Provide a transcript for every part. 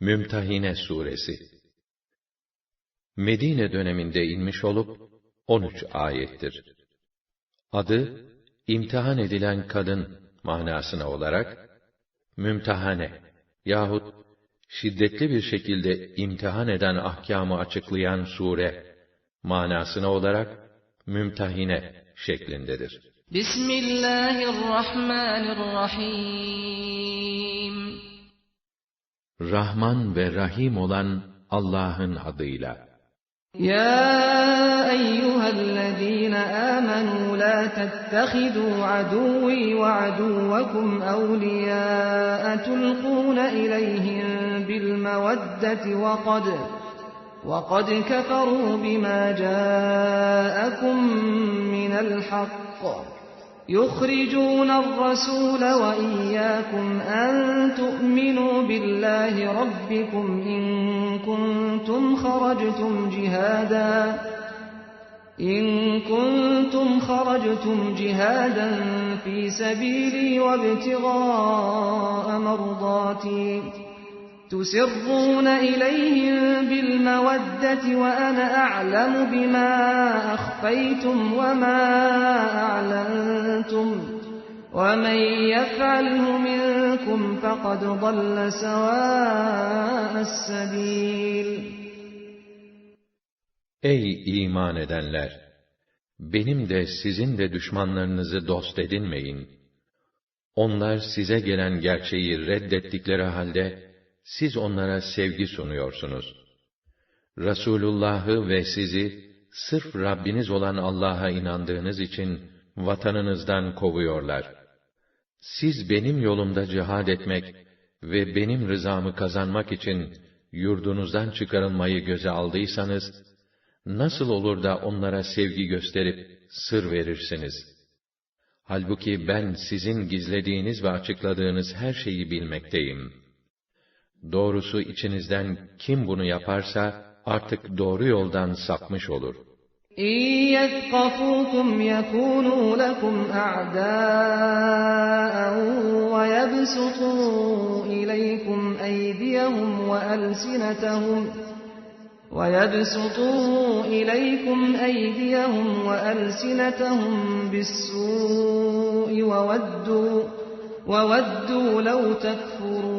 Mümtahine Suresi Medine döneminde inmiş olup 13 ayettir. Adı imtihan edilen kadın manasına olarak mümtahane yahut şiddetli bir şekilde imtihan eden ahkamı açıklayan sure manasına olarak mümtahine şeklindedir. Bismillahirrahmanirrahim Rahman ve Rahim olan Allah'ın adıyla. Ya eyyühellezîne âmenû la tettehidû aduvî ve aduvekum evliyâe tulkûne ileyhim bil meveddeti ve kad وَقَدْ كَفَرُوا بِمَا جَاءَكُمْ مِنَ الْحَقِّ يخرجون الرسول وإياكم أن تؤمنوا بالله ربكم إن كنتم خرجتم جهادا إن كنتم خرجتم جهادا في سبيلي وابتغاء مرضاتي. تسرون إليهم بالمودة وأنا أعلم بما أخفيتم وما أعلنتم ومن يفعله منكم فقد ضل سواء السبيل Ey iman edenler! Benim de sizin de düşmanlarınızı dost edinmeyin. Onlar size gelen gerçeği reddettikleri halde, siz onlara sevgi sunuyorsunuz. Resulullah'ı ve sizi sırf Rabbiniz olan Allah'a inandığınız için vatanınızdan kovuyorlar. Siz benim yolumda cihad etmek ve benim rızamı kazanmak için yurdunuzdan çıkarılmayı göze aldıysanız, nasıl olur da onlara sevgi gösterip sır verirsiniz? Halbuki ben sizin gizlediğiniz ve açıkladığınız her şeyi bilmekteyim.'' Doğrusu içinizden kim bunu yaparsa artık doğru yoldan sapmış olur. يَثْقَفُوكُمْ يَكُونُوا لَكُمْ أَعْدَاءً وَيَبْسُطُوا إِلَيْكُمْ أَيْدِيَهُمْ وَأَلْسِنَتَهُمْ وَيَبْسُطُوا إِلَيْكُمْ أَيْدِيَهُمْ وَأَلْسِنَتَهُمْ بِالسُّوءِ وَوَدُّوا وَوَدُّوا لَوْ تَكْفُرُونَ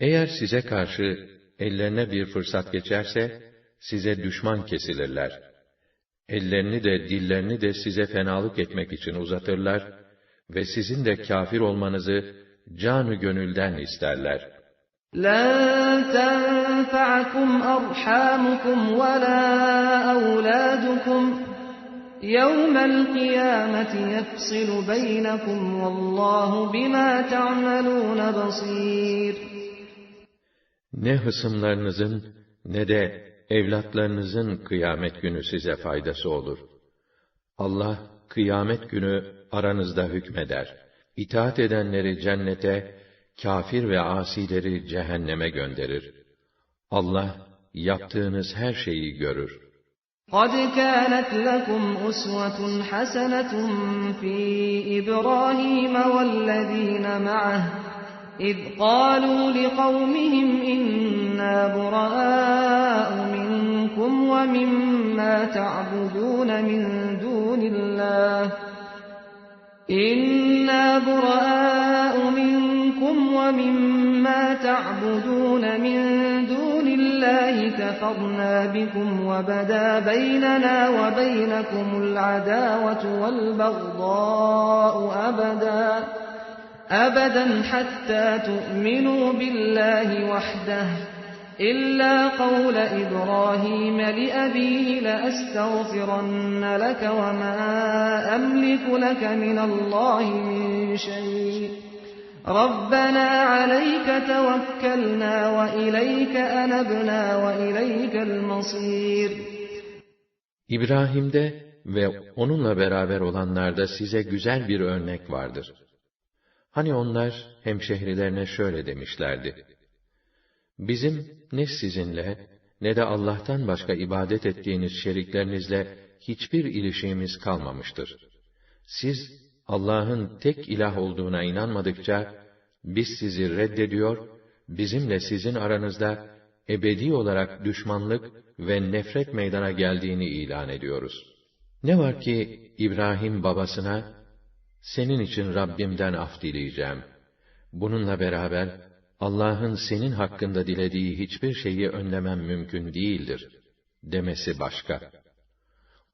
eğer size karşı ellerine bir fırsat geçerse, size düşman kesilirler. Ellerini de dillerini de size fenalık etmek için uzatırlar ve sizin de kafir olmanızı canı gönülden isterler. لَنْ تَنْفَعَكُمْ أَرْحَامُكُمْ وَلَا أَوْلَادُكُمْ يَوْمَ الْقِيَامَةِ يَفْصِلُ بَيْنَكُمْ وَاللّٰهُ بِمَا تَعْمَلُونَ بَصِيرٌ ne hısımlarınızın ne de evlatlarınızın kıyamet günü size faydası olur. Allah kıyamet günü aranızda hükmeder. İtaat edenleri cennete, kafir ve asileri cehenneme gönderir. Allah yaptığınız her şeyi görür. قَدْ كَانَتْ لَكُمْ أُسْوَةٌ حَسَنَةٌ فِي إِبْرَاهِيمَ وَالَّذِينَ مَعَهُ إذ قالوا لقومهم إنا براء منكم ومما تعبدون من دون الله. إنا براء منكم ومما تعبدون من دون الله كفرنا بكم وبدا بيننا وبينكم العداوة والبغضاء أبداً. أبدا حتى تؤمنوا بالله وحده إلا قول إبراهيم لأبيه لأستغفرن لك وما أملك لك من الله من شيء ربنا عليك توكلنا وإليك أنبنا وإليك المصير İbrahim'de ve onunla beraber olanlarda size güzel bir örnek vardır. Hani onlar hemşehrilerine şöyle demişlerdi. Bizim ne sizinle ne de Allah'tan başka ibadet ettiğiniz şeriklerinizle hiçbir ilişiğimiz kalmamıştır. Siz Allah'ın tek ilah olduğuna inanmadıkça biz sizi reddediyor bizimle sizin aranızda ebedi olarak düşmanlık ve nefret meydana geldiğini ilan ediyoruz. Ne var ki İbrahim babasına, senin için Rabbimden af dileyeceğim. Bununla beraber, Allah'ın senin hakkında dilediği hiçbir şeyi önlemem mümkün değildir, demesi başka.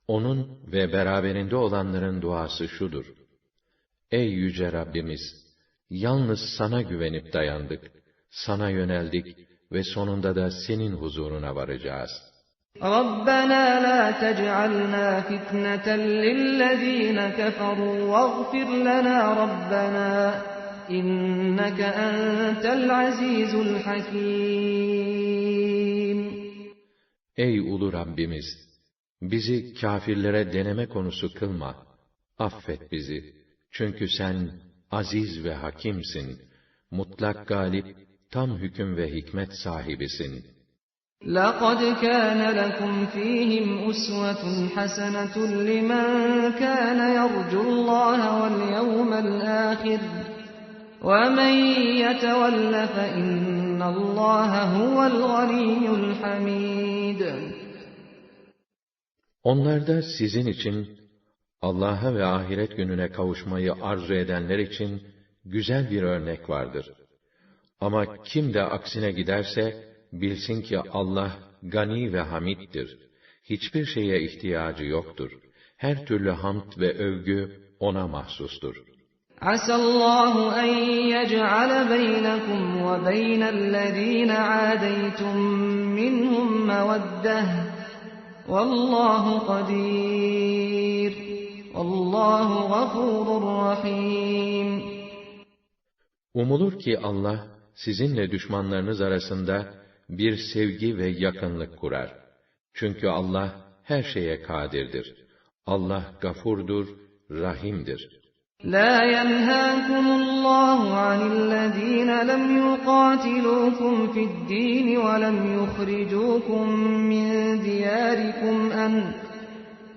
Onun ve beraberinde olanların duası şudur. Ey yüce Rabbimiz! Yalnız sana güvenip dayandık, sana yöneldik ve sonunda da senin huzuruna varacağız. رَبَّنَا لَا تَجْعَلْنَا فِتْنَةً لِلَّذ۪ينَ كَفَرُوا وَاغْفِرْ لَنَا رَبَّنَا اِنَّكَ أَنْتَ الْعَز۪يزُ الْحَك۪يمُ Ey ulu Rabbimiz! Bizi kâfirlere deneme konusu kılma. Affet bizi. Çünkü sen aziz ve hakimsin. Mutlak galip, tam hüküm ve hikmet sahibisin. لَقَدْ كَانَ لَكُمْ ف۪يهِمْ أُسْوَةٌ حَسَنَةٌ لِمَنْ كَانَ يَرْجُو اللّٰهَ وَالْيَوْمَ الْآخِرِ وَمَنْ يَتَوَلَّ فَإِنَّ اللّٰهَ هُوَ الْغَنِيُّ الْحَمِيدُ Onlarda sizin için, Allah'a ve ahiret gününe kavuşmayı arzu edenler için güzel bir örnek vardır. Ama kim de aksine giderse, Bilsin ki Allah gani ve hamittir. Hiçbir şeye ihtiyacı yoktur. Her türlü hamd ve övgü ona mahsustur. Asallahu en yec'ale beynekum ve beynellezine adeytum minhum meveddeh. Vallahu kadir. Allahu gafurur rahim. Umulur ki Allah sizinle düşmanlarınız arasında bir sevgi ve yakınlık kurar. Çünkü Allah her şeye kadirdir. Allah gafurdur, rahimdir. لا ينهاكم الله عن الذين لم يقاتلوكم في الدين ولم يخرجوكم من دياركم أن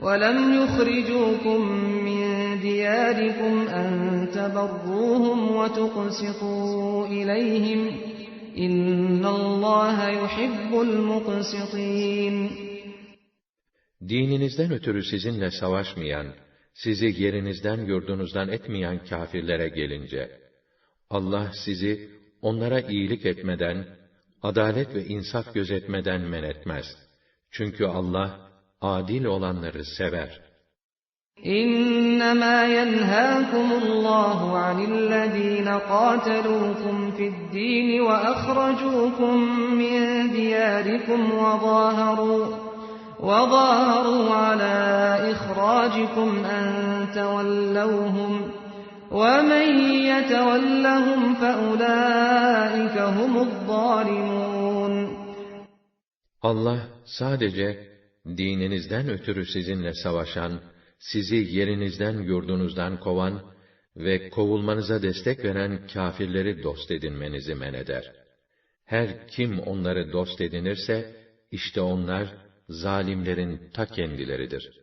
ولم يخرجوكم من دياركم أن تبروهم وتقسطوا إليهم İnnallâhe yuhibbul muqsitin. Dininizden ötürü sizinle savaşmayan, sizi yerinizden yurdunuzdan etmeyen kâfirlere gelince, Allah sizi onlara iyilik etmeden, adalet ve insaf gözetmeden men etmez. Çünkü Allah, adil olanları sever.'' إنما ينهاكم الله عن الذين قاتلوكم في الدين وأخرجوكم من دياركم وظاهروا وظاهروا على إخراجكم أن تولوهم ومن يتولهم فأولئك هم الظالمون. Allah sadece dininizden ötürü sizinle savaşan, sizi yerinizden yurdunuzdan kovan ve kovulmanıza destek veren kâfirleri dost edinmenizi men eder. Her kim onları dost edinirse, işte onlar, zalimlerin ta kendileridir.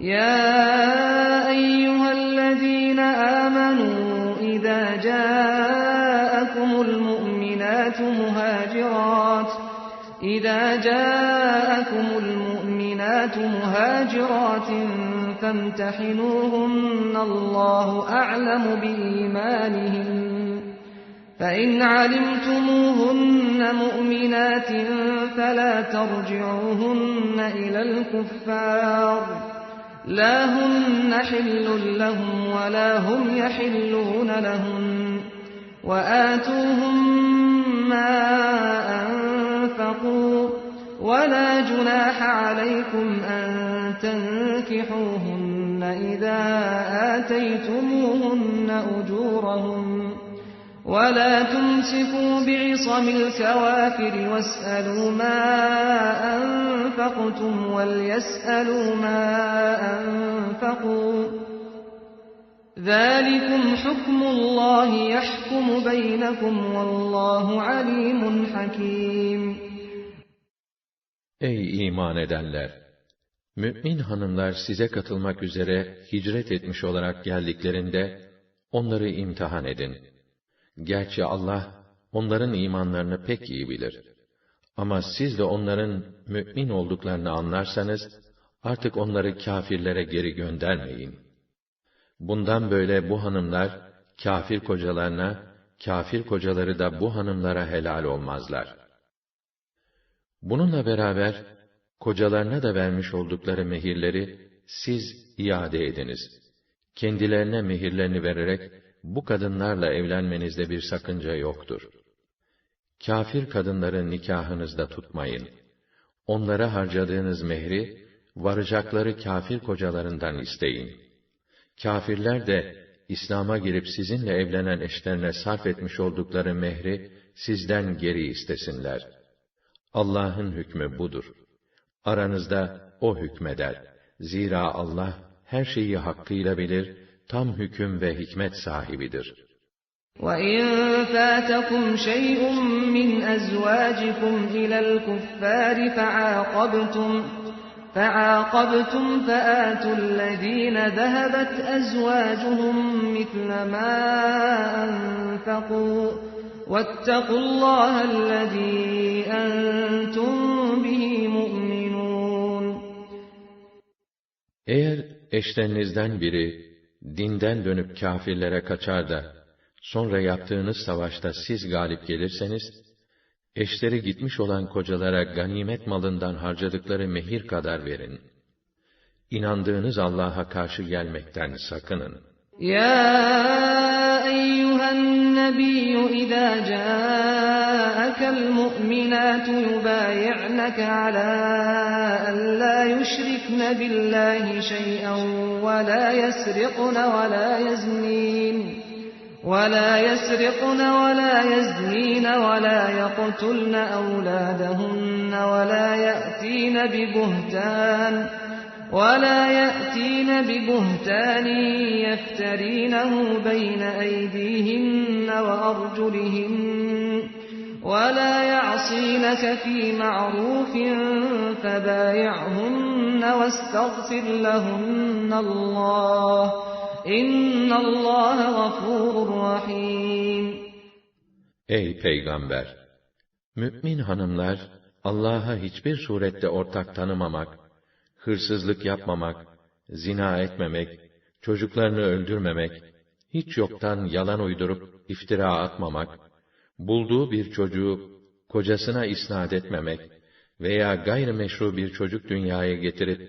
يا أيها الذين آمنوا إذا جاءكم المؤمنات مهاجرات إذا جاءكم المؤمنات مهاجرات فامتحنوهن الله أعلم بإيمانهن فإن علمتموهن مؤمنات فلا ترجعوهن إلى الكفار لا هن حل لهم ولا هم يحلون لهن وآتوهم ما أنفقوا ولا جناح عليكم أن تنكحوهن إذا آتيتموهن أجورهن ولا تمسكوا بعصم الكوافر واسألوا ما أنفقتم وليسألوا ما أنفقوا. ذلكم حكم الله يحكم بينكم والله عليم حكيم. Ey iman edenler! Mü'min hanımlar size katılmak üzere hicret etmiş olarak geldiklerinde, onları imtihan edin. Gerçi Allah, onların imanlarını pek iyi bilir. Ama siz de onların mümin olduklarını anlarsanız, artık onları kâfirlere geri göndermeyin. Bundan böyle bu hanımlar, kâfir kocalarına, kâfir kocaları da bu hanımlara helal olmazlar. Bununla beraber, kocalarına da vermiş oldukları mehirleri, siz iade ediniz. Kendilerine mehirlerini vererek, bu kadınlarla evlenmenizde bir sakınca yoktur. Kafir kadınları nikahınızda tutmayın. Onlara harcadığınız mehri, varacakları kafir kocalarından isteyin. Kafirler de, İslam'a girip sizinle evlenen eşlerine sarf etmiş oldukları mehri, sizden geri istesinler. Allah'ın hükmü budur. Aranızda O hükmeder. Zira Allah, her şeyi hakkıyla bilir, tam hüküm ve hikmet sahibidir. وَإِنْ فَاتَكُمْ شَيْءٌ مِّنْ أَزْوَاجِكُمْ إِلَى الْكُفَّارِ فَعَاقَبْتُمْ فَعَاقَبْتُمْ فَآتُوا الَّذِينَ ذَهَبَتْ أَزْوَاجُهُم مِّثْلَ مَا أَنفَقُوا وَاتَّقُوا اللَّهَ الَّذِي أَنتُم بِهِ مُؤْمِنُونَ Eğer eşlerinizden biri, dinden dönüp kâfirlere kaçar da, sonra yaptığınız savaşta siz galip gelirseniz, eşleri gitmiş olan kocalara ganimet malından harcadıkları mehir kadar verin. İnandığınız Allah'a karşı gelmekten sakının. يا أيها النبي إذا جاءك المؤمنات يبايعنك على أن لا يشركن بالله شيئا ولا يسرقن ولا يزنين ولا يسرقن ولا يزنين ولا يقتلن أولادهن ولا يأتين ببهتان ولا يأتين ببهتان يفترينه بين أيديهن وأرجلهن ولا يعصينك في معروف فبايعهن واستغفر لهن الله إن الله غفور رحيم Ey Peygamber! Mü'min hanımlar, Allah'a hiçbir surette ortak tanımamak, hırsızlık yapmamak, zina etmemek, çocuklarını öldürmemek, hiç yoktan yalan uydurup iftira atmamak, bulduğu bir çocuğu kocasına isnat etmemek veya gayrimeşru bir çocuk dünyaya getirip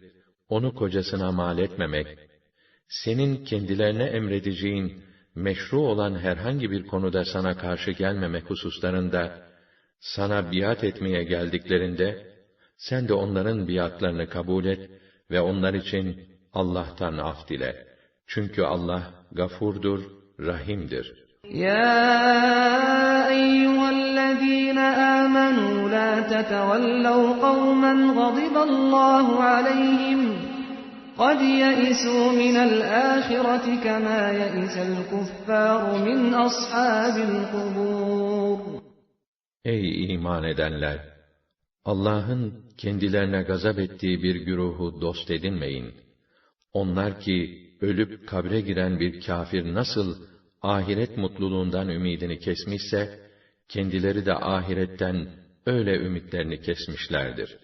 onu kocasına mal etmemek, senin kendilerine emredeceğin meşru olan herhangi bir konuda sana karşı gelmemek hususlarında sana biat etmeye geldiklerinde sen de onların biatlarını kabul et ve onlar için Allah'tan af dile. Çünkü Allah gafurdur, rahimdir. يا أيها الذين آمنوا لا تتولوا قوما غضب الله عليهم قد يئسوا من الآخرة كما يئس الكفار من أصحاب القبور Ey iman edenler! Allah'ın kendilerine gazap ettiği bir güruhu dost edinmeyin. Onlar ki, ölüp kabre giren bir kafir nasıl ahiret mutluluğundan ümidini kesmişse, kendileri de ahiretten öyle ümitlerini kesmişlerdir.